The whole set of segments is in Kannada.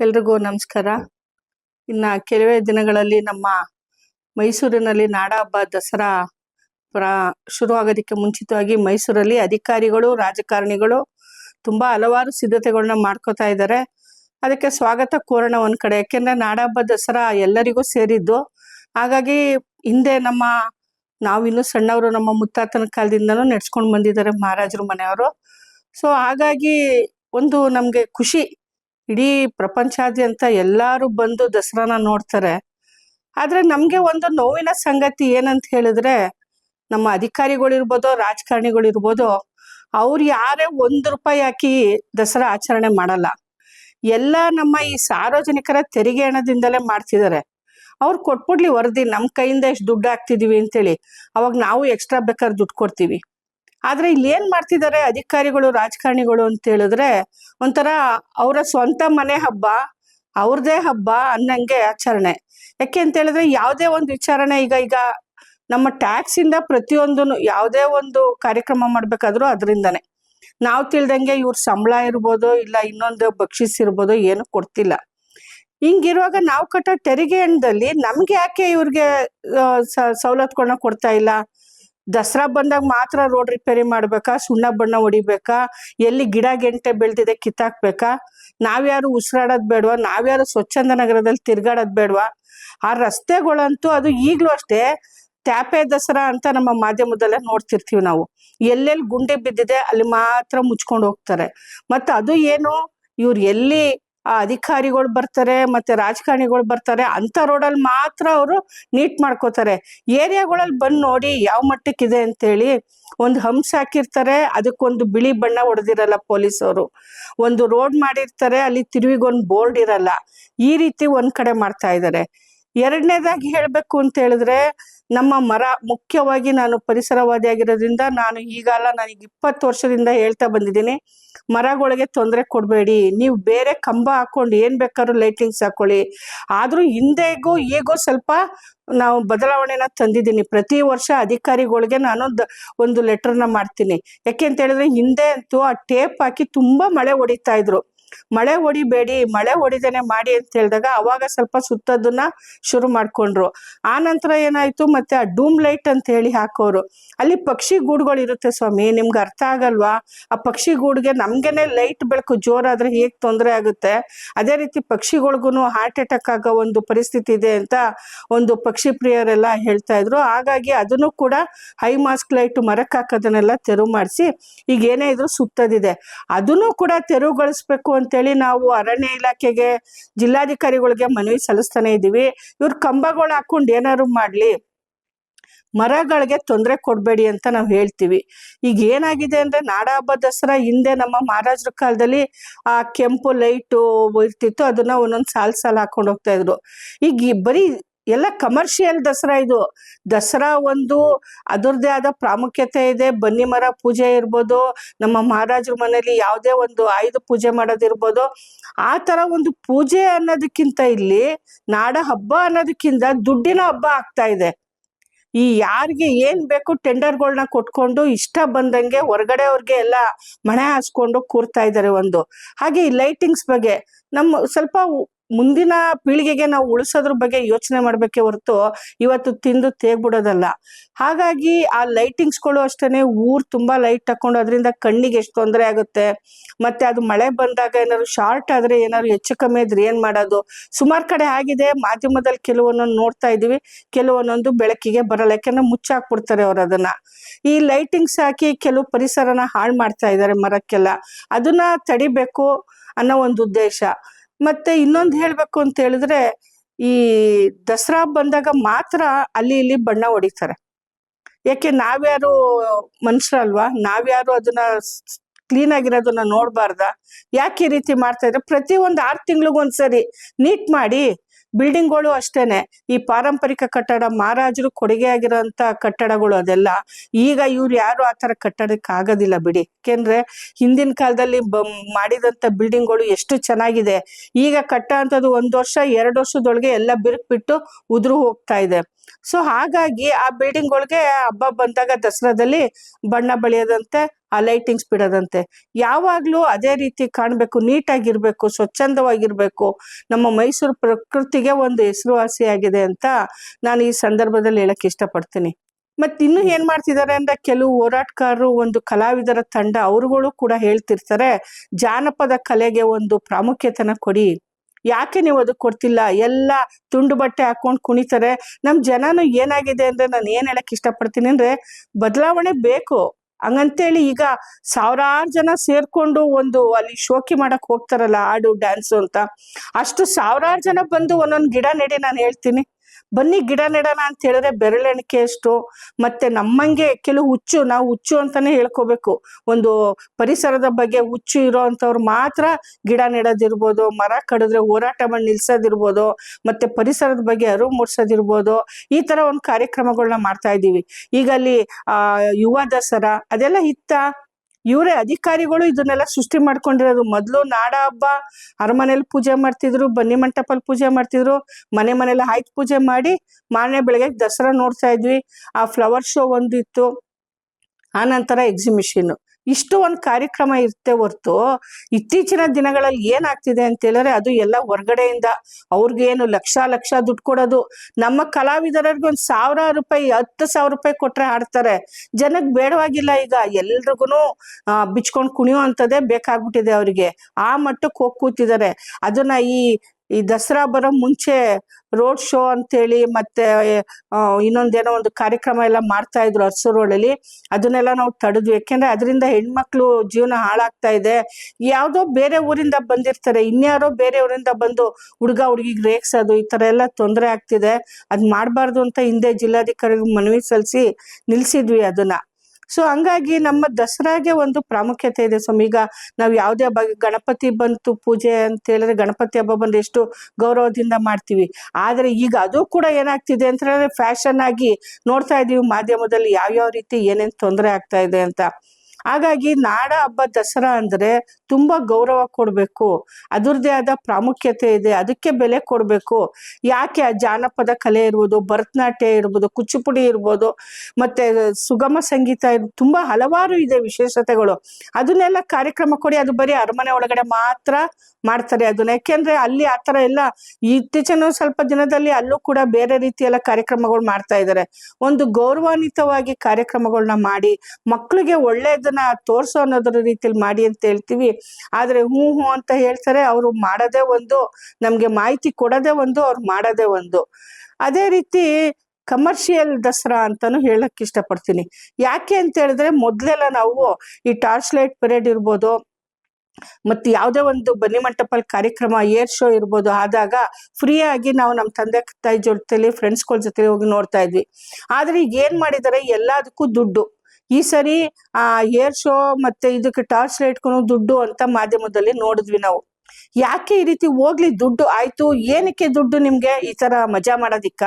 ಎಲ್ರಿಗೂ ನಮಸ್ಕಾರ. ಇನ್ನ ಕೆಲವೇ ದಿನಗಳಲ್ಲಿ ನಮ್ಮ ಮೈಸೂರಿನಲ್ಲಿ ನಾಡ ಹಬ್ಬ ದಸರಾ ಪ್ರ ಶುರು ಆಗೋದಕ್ಕೆ ಮುಂಚಿತವಾಗಿ ಮೈಸೂರಲ್ಲಿ ಅಧಿಕಾರಿಗಳು, ರಾಜಕಾರಣಿಗಳು ತುಂಬಾ ಹಲವಾರು ಸಿದ್ಧತೆಗಳನ್ನ ಮಾಡ್ಕೋತಾ ಇದ್ದಾರೆ. ಅದಕ್ಕೆ ಸ್ವಾಗತ ಕೋರೋಣ ಒಂದ್ ಕಡೆ. ಯಾಕೆಂದ್ರೆ ನಾಡಹಬ್ಬ ದಸರಾ ಎಲ್ಲರಿಗೂ ಸೇರಿದ್ದು. ಹಾಗಾಗಿ ಹಿಂದೆ ನಮ್ಮ ನಾವಿನ್ನು ಸಣ್ಣವರು, ನಮ್ಮ ಮುತ್ತಾತನ ಕಾಲದಿಂದನೂ ನಡ್ಸ್ಕೊಂಡು ಬಂದಿದ್ದಾರೆ ಮಹಾರಾಜರು ಮನೆಯವರು. ಸೊ ಹಾಗಾಗಿ ಒಂದು ನಮಗೆ ಖುಷಿ ಇಡೀ ಪ್ರಪಂಚಾದ್ಯಂತ ಎಲ್ಲರೂ ಬಂದು ದಸರಾನ ನೋಡ್ತಾರೆ. ಆದರೆ ನಮಗೆ ಒಂದು ನೋವಿನ ಸಂಗತಿ ಏನಂತ ಹೇಳಿದ್ರೆ, ನಮ್ಮ ಅಧಿಕಾರಿಗಳಿರ್ಬೋದು, ರಾಜಕಾರಣಿಗಳಿರ್ಬೋದು, ಅವ್ರು ಯಾರೇ ಒಂದು ರೂಪಾಯಿ ಹಾಕಿ ದಸರಾ ಆಚರಣೆ ಮಾಡಲ್ಲ. ಎಲ್ಲ ನಮ್ಮ ಈ ಸಾರ್ವಜನಿಕರ ತೆರಿಗೆ ಹಣದಿಂದಲೇ ಮಾಡ್ತಿದ್ದಾರೆ. ಅವ್ರು ಕೊಟ್ಬಿಡ್ಲಿ ವರದಿ ನಮ್ಮ ಕೈಯಿಂದ ಎಷ್ಟು ದುಡ್ಡು ಹಾಕ್ತಿದೀವಿ ಅಂತೇಳಿ. ಅವಾಗ ನಾವು ಎಕ್ಸ್ಟ್ರಾ ಬೇಕಾದ್ರೆ ದುಡ್ಡು ಕೊಡ್ತೀವಿ. ಆದ್ರೆ ಇಲ್ಲಿ ಏನ್ ಮಾಡ್ತಿದ್ದಾರೆ ಅಧಿಕಾರಿಗಳು, ರಾಜಕಾರಣಿಗಳು ಅಂತ ಹೇಳಿದ್ರೆ ಒಂಥರ ಅವರ ಸ್ವಂತ ಮನೆ ಹಬ್ಬ, ಅವ್ರದೇ ಹಬ್ಬ ಅನ್ನಂಗೆ ಆಚರಣೆ. ಯಾಕೆ ಅಂತ ಹೇಳಿದ್ರೆ ಯಾವುದೇ ಒಂದು ವಿಚಾರಣೆ ಈಗ ಈಗ ನಮ್ಮ ಟ್ಯಾಕ್ಸ್ ಇಂದ ಪ್ರತಿಯೊಂದು ಯಾವುದೇ ಒಂದು ಕಾರ್ಯಕ್ರಮ ಮಾಡ್ಬೇಕಾದ್ರೂ ಅದರಿಂದನೇ. ನಾವು ತಿಳ್ದಂಗೆ ಇವ್ರ ಸಂಬಳ ಇರ್ಬೋದು, ಇಲ್ಲ ಇನ್ನೊಂದು ಬಕ್ಷಿಸ್ ಇರ್ಬೋದು, ಏನು ಕೊಡ್ತಿಲ್ಲ. ಹಿಂಗಿರುವಾಗ ನಾವು ಕಟ್ಟೋ ತೆರಿಗೆ ಹಣದಲ್ಲಿ ನಮ್ಗೆ ಯಾಕೆ ಇವ್ರಿಗೆ ಸವಲತ್ತುಗಳನ್ನ ಕೊಡ್ತಾ ಇಲ್ಲ? ದಸರಾ ಬಂದಾಗ ಮಾತ್ರ ರೋಡ್ ರಿಪೇರಿ ಮಾಡ್ಬೇಕಾ? ಸುಣ್ಣ ಬಣ್ಣ ಹೊಡಿಬೇಕಾ? ಎಲ್ಲಿ ಗಿಡ ಗೆಂಟೆ ಬೆಳೆದಿದೆ ಕಿತ್ತಾಕ್ಬೇಕಾ? ನಾವ್ಯಾರು ಉಸಿರಾಡೋದ್ ಬೇಡವಾ? ನಾವ್ಯಾರು ಸ್ವಚ್ಛಂದ ನಗರದಲ್ಲಿ ತಿರ್ಗಾಡೋದ್ ಬೇಡವಾ? ಆ ರಸ್ತೆಗಳಂತೂ ಅದು ಈಗಲೂ ಅಷ್ಟೇ ತ್ಯಾಪೆ ದಸರಾ ಅಂತ ನಮ್ಮ ಮಾಧ್ಯಮದಲ್ಲೇ ನೋಡ್ತಿರ್ತೀವಿ ನಾವು. ಎಲ್ಲೆಲ್ಲಿ ಗುಂಡಿ ಬಿದ್ದಿದೆ ಅಲ್ಲಿ ಮಾತ್ರ ಮುಚ್ಕೊಂಡು ಹೋಗ್ತಾರೆ. ಮತ್ತೆ ಅದು ಏನು? ಇವ್ರು ಎಲ್ಲಿ ಆ ಅಧಿಕಾರಿಗಳು ಬರ್ತಾರೆ, ಮತ್ತೆ ರಾಜಕಾರಣಿಗಳು ಬರ್ತಾರೆ ಅಂತ ರೋಡಲ್ಲಿ ಮಾತ್ರ ಅವರು ನೀಟ್ ಮಾಡ್ಕೋತಾರೆ. ಏರಿಯಾಗಳಲ್ಲಿ ಬಂದು ನೋಡಿ ಯಾವ ಮಟ್ಟಕ್ಕಿದೆ ಅಂತೇಳಿ ಒಂದು ಹಂಸ ಹಾಕಿರ್ತಾರೆ, ಅದಕ್ಕೊಂದು ಬಿಳಿ ಬಣ್ಣ ಹೊಡೆದಿರಲ್ಲ ಪೊಲೀಸವರು ಒಂದು ರೋಡ್ ಮಾಡಿರ್ತಾರೆ, ಅಲ್ಲಿ ತಿರುವಿಗೊಂದು ಬೋರ್ಡ್ ಇರಲ್ಲ. ಈ ರೀತಿ ಒಂದ್ ಕಡೆ ಮಾಡ್ತಾ ಇದ್ದಾರೆ ಎರಡನೇದಾಗಿ ಹೇಳಬೇಕು ಅಂತ ಹೇಳಿದ್ರೆ ನಮ್ಮ ಮರ ಮುಖ್ಯವಾಗಿ ನಾನು ಪರಿಸರವಾದಿ ಆಗಿರೋದ್ರಿಂದ ನಾನು ಈಗಲ್ಲ ನನಗೆ ಇಪ್ಪತ್ತು ವರ್ಷದಿಂದ ಹೇಳ್ತಾ ಬಂದಿದ್ದೀನಿ. ಮರಗಳಿಗೆ ತೊಂದರೆ ಕೊಡಬೇಡಿ. ನೀವು ಬೇರೆ ಕಂಬ ಹಾಕೊಂಡು ಏನು ಬೇಕಾದ್ರೂ ಲೈಟಿಂಗ್ಸ್ ಹಾಕೊಳ್ಳಿ. ಆದರೂ ಹಿಂದೆಗೂ ಈಗೂ ಸ್ವಲ್ಪ ನಾವು ಬದಲಾವಣೆನ ತಂದಿದ್ದೀನಿ. ಪ್ರತಿ ವರ್ಷ ಅಧಿಕಾರಿಗಳಿಗೆ ನಾನು ಒಂದು ಲೆಟರ್ನ ಮಾಡ್ತೀನಿ. ಯಾಕೆ ಅಂತ ಹೇಳಿದ್ರೆ ಹಿಂದೆ ಅಂತೂ ಆ ಟೇಪ್ ಹಾಕಿ ತುಂಬ ಮಳೆ ಹೊಡಿತಾ ಇದ್ರು. ಮಳೆ ಹೊಡಿಬೇಡಿ, ಮಳೆ ಹೊಡಿದೇನೆ ಮಾಡಿ ಅಂತ ಹೇಳಿದಾಗ ಅವಾಗ ಸ್ವಲ್ಪ ಸುತ್ತದನ್ನ ಶುರು ಮಾಡ್ಕೊಂಡ್ರು. ಆ ನಂತರ ಏನಾಯ್ತು ಮತ್ತೆ ಆ ಡೂಮ್ ಲೈಟ್ ಅಂತ ಹೇಳಿ ಹಾಕೋರು. ಅಲ್ಲಿ ಪಕ್ಷಿ ಗೂಡುಗಳು ಇರುತ್ತೆ ಸ್ವಾಮಿ, ನಿಮ್ಗೆ ಅರ್ಥ ಆಗಲ್ವಾ? ಆ ಪಕ್ಷಿ ಗೂಡ್ಗೆ ನಮ್ಗೆನೆ ಲೈಟ್ ಬೆಳಕು ಜೋರಾದ್ರೆ ಹೇಗ್ ತೊಂದರೆ ಆಗುತ್ತೆ? ಅದೇ ರೀತಿ ಪಕ್ಷಿಗಳಿಗೂ ಹಾರ್ಟ್ ಅಟ್ಯಾಕ್ ಆಗೋ ಒಂದು ಪರಿಸ್ಥಿತಿ ಇದೆ ಅಂತ ಒಂದು ಪಕ್ಷಿ ಪ್ರಿಯರೆಲ್ಲ ಹೇಳ್ತಾ ಇದ್ರು. ಹಾಗಾಗಿ ಅದನ್ನು ಕೂಡ ಹೈ ಮಾಸ್ಕ್ ಲೈಟ್ ಮರಕ್ಕೆ ಹಾಕೋದನ್ನೆಲ್ಲ ತೆರವು ಮಾಡಿಸಿ ಈಗ ಏನೇ ಇದ್ರು ಸುತ್ತದಿದೆ. ಅದನ್ನು ಕೂಡ ತೆರವುಗೊಳಿಸ್ಬೇಕು ಅಂತೇಳಿ ನಾವು ಅರಣ್ಯ ಇಲಾಖೆಗೆ ಜಿಲ್ಲಾಧಿಕಾರಿಗಳಿಗೆ ಮನವಿ ಸಲ್ಲಿಸ್ತಾನೆ ಇದ್ದೀವಿ. ಇವ್ರ ಕಂಬಗಳು ಹಾಕೊಂಡು ಏನಾದ್ರು ಮಾಡ್ಲಿ, ಮರಗಳಿಗೆ ತೊಂದರೆ ಕೊಡಬೇಡಿ ಅಂತ ನಾವು ಹೇಳ್ತೀವಿ. ಈಗ ಏನಾಗಿದೆ ಅಂದ್ರೆ ನಾಡ ಹಬ್ಬ ದಸರಾ ಹಿಂದೆ ನಮ್ಮ ಮಹಾರಾಜರ ಕಾಲದಲ್ಲಿ ಆ ಕೆಂಪು ಲೈಟು ಇರ್ತಿತ್ತು, ಅದನ್ನ ಒಂದೊಂದು ಸಾಲು ಸಾಲು ಹಾಕೊಂಡು ಹೋಗ್ತಾ ಇದ್ರು. ಈಗ ಬರೀ ಎಲ್ಲ ಕಮರ್ಷಿಯಲ್ ದಸರಾ ಇದು. ದಸರಾ ಒಂದು ಅದರದೇ ಆದ ಪ್ರಾಮುಖ್ಯತೆ ಇದೆ. ಬನ್ನಿ ಮರ ಪೂಜೆ ಇರ್ಬೋದು. ನಮ್ಮ ಮಹಾರಾಜರ ಮನೆಯಲ್ಲಿ ಯಾವುದೇ ಒಂದು ಆಯುಧ ಪೂಜೆ ಮಾಡೋದಿರ್ಬೋದು ಆ ತರ ಒಂದು ಪೂಜೆ ಅನ್ನೋದಕ್ಕಿಂತ ಇಲ್ಲಿ ನಾಡ ಹಬ್ಬ ಅನ್ನೋದಕ್ಕಿಂತ ದುಡ್ಡಿನ ಹಬ್ಬ ಆಗ್ತಾ ಇದೆ. ಈ ಯಾರಿಗೆ ಏನ್ ಬೇಕು ಟೆಂಡರ್ಗಳನ್ನ ಕೊಟ್ಕೊಂಡು ಇಷ್ಟ ಬಂದಂಗೆ ಹೊರಗಡೆ ಅವ್ರಿಗೆ ಎಲ್ಲ ಮಣೆ ಹಾಸ್ಕೊಂಡು ಕೂರ್ತಾ ಇದ್ದಾರೆ ಒಂದು. ಹಾಗೆ ಈ ಲೈಟಿಂಗ್ಸ್ ಬಗ್ಗೆ ನಮ್ಮ ಸ್ವಲ್ಪ ಮುಂದಿನ ಪೀಳಿಗೆಗೆ ನಾವು ಉಳಿಸೋದ್ರ ಬಗ್ಗೆ ಯೋಚನೆ ಮಾಡ್ಬೇಕೆ ಹೊರತು ಇವತ್ತು ತಿಂದು ತೇಗ್ಬಿಡೋದಲ್ಲ. ಹಾಗಾಗಿ ಆ ಲೈಟಿಂಗ್ಸ್ಗಳು ಅಷ್ಟೇನೆ, ಊರ್ ತುಂಬಾ ಲೈಟ್ ಹಾಕೊಂಡು ಅದರಿಂದ ಕಣ್ಣಿಗೆ ಎಷ್ಟು ತೊಂದರೆ ಆಗುತ್ತೆ, ಮತ್ತೆ ಅದು ಮಳೆ ಬಂದಾಗ ಏನಾದ್ರು ಶಾರ್ಟ್ ಆದ್ರೆ ಏನಾದ್ರು ಹೆಚ್ಚು ಕಮ್ಮಿ ಇದ್ರೆ ಏನ್ ಮಾಡೋದು? ಸುಮಾರು ಕಡೆ ಆಗಿದೆ, ಮಾಧ್ಯಮದಲ್ಲಿ ಕೆಲವೊಂದೊಂದು ನೋಡ್ತಾ ಇದೀವಿ, ಕೆಲವೊಂದೊಂದು ಬೆಳಕಿಗೆ ಬರಲ್ಲ, ಯಾಕೆಂದ್ರೆ ಮುಚ್ಚಾಕ್ಬಿಡ್ತಾರೆ ಅವ್ರು ಅದನ್ನ. ಈ ಲೈಟಿಂಗ್ಸ್ ಹಾಕಿ ಕೆಲವು ಪರಿಸರನ ಹಾಳು ಮಾಡ್ತಾ ಇದ್ದಾರೆ ಮರಕ್ಕೆಲ್ಲ. ಅದನ್ನ ತಡಿಬೇಕು ಅನ್ನೋ ಒಂದು ಉದ್ದೇಶ. ಮತ್ತೆ ಇನ್ನೊಂದು ಹೇಳ್ಬೇಕು ಅಂತ ಹೇಳಿದ್ರೆ, ಈ ದಸರಾ ಬಂದಾಗ ಮಾತ್ರ ಅಲ್ಲಿ ಇಲ್ಲಿ ಬಣ್ಣ ಹೊಡಿತಾರೆ. ಯಾಕೆ ನಾವ್ಯಾರು ಮನುಷ್ಯರಲ್ವಾ? ನಾವ್ಯಾರು ಅದನ್ನ ಕ್ಲೀನ್ ಆಗಿರೋದನ್ನ ನೋಡ್ಬಾರ್ದ? ಯಾಕೆ ಈ ರೀತಿ ಮಾಡ್ತಾ ಇದ್ರೆ? ಪ್ರತಿ ಒಂದು ಆರು ತಿಂಗಳಿಗೊಂದ್ಸರಿ ನೀಟ್ ಮಾಡಿ ಬಿಲ್ಡಿಂಗ್ಗಳು ಅಷ್ಟೇನೆ. ಈ ಪಾರಂಪರಿಕ ಕಟ್ಟಡ ಮಹಾರಾಜರು ಕೊಡುಗೆ ಆಗಿರೋಂಥ ಕಟ್ಟಡಗಳು ಅದೆಲ್ಲ. ಈಗ ಇವ್ರು ಯಾರು ಆ ಥರ ಕಟ್ಟಡಕ್ಕೆ ಆಗೋದಿಲ್ಲ ಬಿಡಿ. ಯಾಕೆಂದ್ರೆ ಹಿಂದಿನ ಕಾಲದಲ್ಲಿ ಬ ಮಾಡಿದಂಥ ಬಿಲ್ಡಿಂಗ್ಗಳು ಎಷ್ಟು ಚೆನ್ನಾಗಿದೆ. ಈಗ ಕಟ್ಟ ಅಂಥದ್ದು ಒಂದು ವರ್ಷ, ಎರಡು ವರ್ಷದೊಳಗೆ ಎಲ್ಲ ಬಿರುಕು ಬಿಟ್ಟು ಉದುರು ಹೋಗ್ತಾ ಇದೆ. ಸೊ ಹಾಗಾಗಿ ಆ ಬಿಲ್ಡಿಂಗ್ ಬಿಲ್ಡಿಂಗ್ಗಳಿಗೆ ಹಬ್ಬ ಬಂದಾಗ ದಸರಾದಲ್ಲಿ ಬಣ್ಣ ಬಳಿಯೋದಂತೆ, ಆ ಲೈಟಿಂಗ್ಸ್ ಬಿಡೋದಂತೆ. ಯಾವಾಗ್ಲೂ ಅದೇ ರೀತಿ ಕಾಣಬೇಕು, ನೀಟಾಗಿರ್ಬೇಕು, ಸ್ವಚ್ಛಂದವಾಗಿರ್ಬೇಕು. ನಮ್ಮ ಮೈಸೂರು ಪ್ರಕೃತಿಗೆ ಒಂದು ಹೆಸರುವಾಸಿಯಾಗಿದೆ ಅಂತ ನಾನು ಈ ಸಂದರ್ಭದಲ್ಲಿ ಹೇಳಕ್ ಇಷ್ಟಪಡ್ತೀನಿ. ಮತ್ತೆ ಇನ್ನು ಏನ್ ಮಾಡ್ತಿದ್ದಾರೆ ಅಂದ್ರೆ ಕೆಲವು ಹೋರಾಟಗಾರರು, ಒಂದು ಕಲಾವಿದರ ತಂಡ, ಅವರುಗಳು ಕೂಡ ಹೇಳ್ತಿರ್ತಾರೆ, ಜಾನಪದ ಕಲೆಗೆ ಒಂದು ಪ್ರಾಮುಖ್ಯತೆನ ಕೊಡಿ. ಯಾಕೆ ನೀವು ಅದಕ್ಕೆ ಕೊಡ್ತಿಲ್ಲ? ಎಲ್ಲ ತುಂಡು ಬಟ್ಟೆ ಹಾಕೊಂಡು ಕುಣಿತಾರೆ. ನಮ್ಮ ಜನನು ಏನಾಗಿದೆ ಅಂದ್ರೆ ನಾನು ಏನು ಹೇಳಕ್ ಇಷ್ಟಪಡ್ತೀನಿ ಅಂದರೆ ಬದಲಾವಣೆ ಬೇಕು. ಹಂಗಂತೇಳಿ ಈಗ ಸಾವಿರಾರು ಜನ ಸೇರ್ಕೊಂಡು ಒಂದು ಅಲ್ಲಿ ಶೋಕಿ ಮಾಡಕ್ ಹೋಗ್ತಾರಲ್ಲ ಹಾಡು, ಡ್ಯಾನ್ಸು ಅಂತ. ಅಷ್ಟು ಸಾವಿರಾರು ಜನ ಬಂದು ಒಂದೊಂದು ಗಿಡ ನೆಡಿ ನಾನು ಹೇಳ್ತೀನಿ. ಬನ್ನಿ ಗಿಡ ನೆಡೋಣ ಅಂತ ಹೇಳಿದ್ರೆ ಬೆರಳೆಣಿಕೆ ಎಷ್ಟು? ಮತ್ತೆ ನಮ್ಮಂಗೆ ಕೆಲವು ಹುಚ್ಚು, ನಾವು ಹುಚ್ಚು ಅಂತಾನೆ ಹೇಳ್ಕೋಬೇಕು. ಒಂದು ಪರಿಸರದ ಬಗ್ಗೆ ಹುಚ್ಚು ಇರೋ ಅಂಥವ್ರು ಮಾತ್ರ ಗಿಡ ನೆಡೋದಿರ್ಬೋದು, ಮರ ಕಡಿದ್ರೆ ಹೋರಾಟ ಮಾಡಿ ನಿಲ್ಸೋದಿರ್ಬೋದು, ಮತ್ತೆ ಪರಿಸರದ ಬಗ್ಗೆ ಅರಿವು ಮೂಡಿಸೋದಿರ್ಬೋದು. ಈ ತರ ಒಂದು ಕಾರ್ಯಕ್ರಮಗಳನ್ನ ಮಾಡ್ತಾ ಇದ್ದೀವಿ. ಈಗ ಅಲ್ಲಿ ಯುವ ದಸರಾ, ಅದೆಲ್ಲ ಇತ್ತ? ಇವರೇ ಅಧಿಕಾರಿಗಳು ಇದನ್ನೆಲ್ಲ ಸೃಷ್ಟಿ ಮಾಡ್ಕೊಂಡಿರೋದು. ಮೊದಲು ನಾಡ ಹಬ್ಬ, ಅರಮನೆಯಲ್ಲಿ ಪೂಜೆ ಮಾಡ್ತಿದ್ರು, ಬನ್ನಿ ಮಂಟಪಲ್ಲಿ ಪೂಜೆ ಮಾಡ್ತಿದ್ರು, ಮನೆ ಮನೆಯಲ್ಲಿ ಆಯ್ತು ಪೂಜೆ ಮಾಡಿ ಮಾರನೇ ಬೆಳಗ್ಗೆ ದಸರಾ ನೋಡ್ತಾ ಇದ್ವಿ. ಆ ಫ್ಲವರ್ ಶೋ ಒಂದಿತ್ತು. ಆ ನಂತರ ಎಕ್ಸಿಬಿಷನ್ ಇಷ್ಟು ಒಂದು ಕಾರ್ಯಕ್ರಮ ಇರುತ್ತೆ ಹೊರ್ತು ಇತ್ತೀಚಿನ ದಿನಗಳಲ್ಲಿ ಏನಾಗ್ತಿದೆ ಅಂತ ಹೇಳಿದ್ರೆ ಅದು ಎಲ್ಲ ಹೊರ್ಗಡೆಯಿಂದ ಅವ್ರಿಗೆ ಏನು ಲಕ್ಷ ಲಕ್ಷ ದುಡ್ಡು ಕೊಡೋದು. ನಮ್ಮ ಕಲಾವಿದರಿಗೆ ಒಂದು ಸಾವಿರ ರೂಪಾಯಿ, ಹತ್ತು ಸಾವಿರ ರೂಪಾಯಿ ಕೊಟ್ರೆ ಆಡ್ತಾರೆ ಜನಕ್ಕೆ ಬೇಡವಾಗಿಲ್ಲ ಈಗ. ಎಲ್ರಿಗೂ ಬಿಚ್ಕೊಂಡು ಕುಣಿಯುವಂಥದ್ದೇ ಬೇಕಾಗ್ಬಿಟ್ಟಿದೆ ಅವರಿಗೆ. ಆ ಮಟ್ಟಕ್ಕೆ ಹೋಗಿ ಕೂತಿದ್ದಾರೆ. ಅದನ್ನ ಈ ಈ ದಸರಾ ಬರೋ ಮುಂಚೆ ರೋಡ್ ಶೋ ಅಂತೇಳಿ ಮತ್ತೆ ಇನ್ನೊಂದೇನೋ ಒಂದು ಕಾರ್ಯಕ್ರಮ ಎಲ್ಲ ಮಾಡ್ತಾ ಇದ್ರು ಅರಸು ಅದನ್ನೆಲ್ಲ ನಾವು ತಡೆದ್ವಿ. ಯಾಕೆಂದ್ರೆ ಅದರಿಂದ ಹೆಣ್ಮಕ್ಳು ಜೀವನ ಹಾಳಾಗ್ತಾ ಇದೆ. ಯಾವುದೋ ಬೇರೆ ಊರಿಂದ ಬಂದಿರ್ತಾರೆ. ಇನ್ಯಾರೋ ಬೇರೆ ಊರಿಂದ ಬಂದು ಹುಡುಗ ಹುಡುಗಿಗೆ ರೇಗ್ಸೋದು, ಈ ತರ ಎಲ್ಲ ತೊಂದರೆ ಆಗ್ತಿದೆ. ಅದ್ ಮಾಡಬಾರ್ದು ಅಂತ ಹಿಂದೆ ಜಿಲ್ಲಾಧಿಕಾರಿಗೆ ಮನವಿ ಸಲ್ಲಿಸಿ ನಿಲ್ಸಿದ್ವಿ ಅದನ್ನ. ಸೊ ಹಂಗಾಗಿ ನಮ್ಮ ದಸರಾಗೆ ಒಂದು ಪ್ರಾಮುಖ್ಯತೆ ಇದೆ ಸ್ವಾಮಿ. ಈಗ ನಾವು ಯಾವುದೇ ಹಬ್ಬ, ಗಣಪತಿ ಬಂತು ಪೂಜೆ ಅಂತ ಹೇಳಿದ್ರೆ ಗಣಪತಿ ಹಬ್ಬ ಬಂದು ಎಷ್ಟು ಗೌರವದಿಂದ ಮಾಡ್ತೀವಿ. ಆದರೆ ಈಗ ಅದು ಕೂಡ ಏನಾಗ್ತಿದೆ ಅಂತ ಹೇಳಿದ್ರೆ ಫ್ಯಾಷನ್ ಆಗಿ ನೋಡ್ತಾ ಇದೀವಿ ಮಾಧ್ಯಮದಲ್ಲಿ ಯಾವ್ಯಾವ ರೀತಿ ಏನೇನು ತೊಂದರೆ ಆಗ್ತಾ ಇದೆ ಅಂತ. ಹಾಗಾಗಿ ನಾಡ ಹಬ್ಬ ದಸರಾ ಅಂದ್ರೆ ತುಂಬಾ ಗೌರವ ಕೊಡ್ಬೇಕು. ಅದರದೇ ಆದ ಪ್ರಾಮುಖ್ಯತೆ ಇದೆ, ಅದಕ್ಕೆ ಬೆಲೆ ಕೊಡ್ಬೇಕು. ಯಾಕೆ ಆ ಜಾನಪದ ಕಲೆ ಇರ್ಬೋದು, ಭರತನಾಟ್ಯ ಇರ್ಬೋದು ಕುಚ್ಚುಪುಡಿ ಇರ್ಬೋದು, ಮತ್ತೆ ಸುಗಮ ಸಂಗೀತ ಇರ್- ತುಂಬಾ ಹಲವಾರು ಇದೆ ವಿಶೇಷತೆಗಳು. ಅದನ್ನೆಲ್ಲ ಕಾರ್ಯಕ್ರಮ ಕೊಡಿ, ಅದು ಬರೀ ಅರಮನೆ ಒಳಗಡೆ ಮಾತ್ರ ಮಾಡ್ತಾರೆ ಅದನ್ನ. ಯಾಕೆಂದ್ರೆ ಅಲ್ಲಿ ಆತರ ಎಲ್ಲ ಇತ್ತೀಚಿನ ಸ್ವಲ್ಪ ದಿನದಲ್ಲಿ ಅಲ್ಲೂ ಕೂಡ ಬೇರೆ ರೀತಿಯೆಲ್ಲ ಕಾರ್ಯಕ್ರಮಗಳು ಮಾಡ್ತಾ ಇದ್ದಾರೆ. ಒಂದು ಗೌರವಾನ್ವಿತವಾಗಿ ಕಾರ್ಯಕ್ರಮಗಳನ್ನ ಮಾಡಿ ಮಕ್ಕಳಿಗೆ ಒಳ್ಳೇದನ್ನ ತೋರ್ಸೋ ಅನ್ನೋದ್ರ ರೀತಿಯಲ್ಲಿ ಮಾಡಿ ಅಂತ ಹೇಳ್ತೀವಿ. ಆದ್ರೆ ಹ್ಞೂ ಹ್ಞೂ ಅಂತ ಹೇಳ್ತಾರೆ, ಅವರು ಮಾಡೋದೇ ಒಂದು, ನಮ್ಗೆ ಮಾಹಿತಿ ಕೊಡೋದೇ ಒಂದು, ಅವ್ರು ಮಾಡೋದೇ ಒಂದು. ಅದೇ ರೀತಿ ಕಮರ್ಷಿಯಲ್ ದಸರಾ ಅಂತಾನು ಹೇಳಕ್ ಇಷ್ಟಪಡ್ತೀನಿ. ಯಾಕೆ ಅಂತ ಹೇಳಿದ್ರೆ ಮೊದ್ಲೆಲ್ಲ ನಾವು ಈ ಟಾರ್ಚ್ ಲೈಟ್ ಪೆರೇಡ್ ಇರ್ಬೋದು, ಮತ್ತೆ ಯಾವುದೇ ಒಂದು ಬನ್ನಿ ಮಂಟಪಲ್ ಕಾರ್ಯಕ್ರಮ ಏರ್ ಶೋ ಇರ್ಬೋದು ಆದಾಗ ಫ್ರೀ ಆಗಿ ನಾವು ನಮ್ಮ ತಂದೆ ತಾಯಿ ಜೊತೆಲಿ ಫ್ರೆಂಡ್ಸ್ಗಳ ಜೊತೆ ಹೋಗಿ ನೋಡ್ತಾ ಇದ್ವಿ. ಆದ್ರೆ ಈಗ ಏನ್ ಮಾಡಿದ್ದಾರೆ ಎಲ್ಲದಕ್ಕೂ ದುಡ್ಡು. ಈ ಸರಿ ಆ ಏರ್ ಶೋ ಮತ್ತೆ ಇದಕ್ಕೆ ಟಾರ್ಚ್ ಲೈಟ್ಗೂ ದುಡ್ಡು ಅಂತ ಮಾಧ್ಯಮದಲ್ಲಿ ನೋಡಿದ್ವಿ ನಾವು. ಯಾಕೆ ಈ ರೀತಿ ಹೋಗ್ಲಿ ದುಡ್ಡು, ಆಯ್ತು, ಏನಕ್ಕೆ ದುಡ್ಡು ನಿಮ್ಗೆ ಈ ತರ ಮಜಾ ಮಾಡೋದಿಕ್ಕ?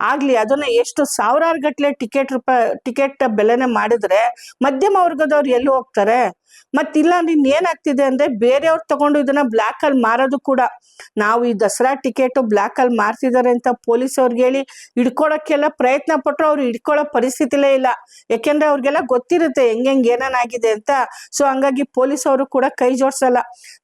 ಆಗ್ಲಿ, ಅದನ್ನ ಎಷ್ಟು ಸಾವಿರಾರು ಗಟ್ಲೆ ಟಿಕೆಟ್ ರೂಪಾಯಿ ಟಿಕೆಟ್ ಬೆಲೆನೆ ಮಾಡಿದ್ರೆ ಮಧ್ಯಮ ವರ್ಗದವ್ರು ಎಲ್ಲಿ ಹೋಗ್ತಾರೆ? ಮತ್ತಿಲ್ಲ ನಿನ್ ಏನಾಗ್ತಿದೆ ಅಂದ್ರೆ ಬೇರೆಯವ್ರು ತಗೊಂಡು ಇದನ್ನ ಬ್ಲಾಕ್ ಅಲ್ಲಿ ಮಾರೋದು ಕೂಡ. ನಾವು ಈ ದಸರಾ ಟಿಕೆಟ್ ಬ್ಲಾಕ್ ಅಲ್ಲಿ ಮಾರ್ತಿದ್ದಾರೆ ಅಂತ ಪೊಲೀಸ್ ಅವ್ರಿಗೆ ಹೇಳಿ ಹಿಡ್ಕೊಳಕ್ಕೆಲ್ಲ ಪ್ರಯತ್ನ ಪಟ್ರು ಅವ್ರು ಹಿಡ್ಕೊಳ್ಳೋ ಪರಿಸ್ಥಿತಿಲೇ ಇಲ್ಲ. ಯಾಕೆಂದ್ರೆ ಅವ್ರಿಗೆಲ್ಲ ಗೊತ್ತಿರುತ್ತೆ ಹೆಂಗ್ ಹೆಂಗ್ ಏನೇನಾಗಿದೆ ಅಂತ. ಸೊ ಹಂಗಾಗಿ ಪೊಲೀಸ್ ಅವರು ಕೂಡ ಕೈ ಜೋಡ್ಸಲ್ಲ.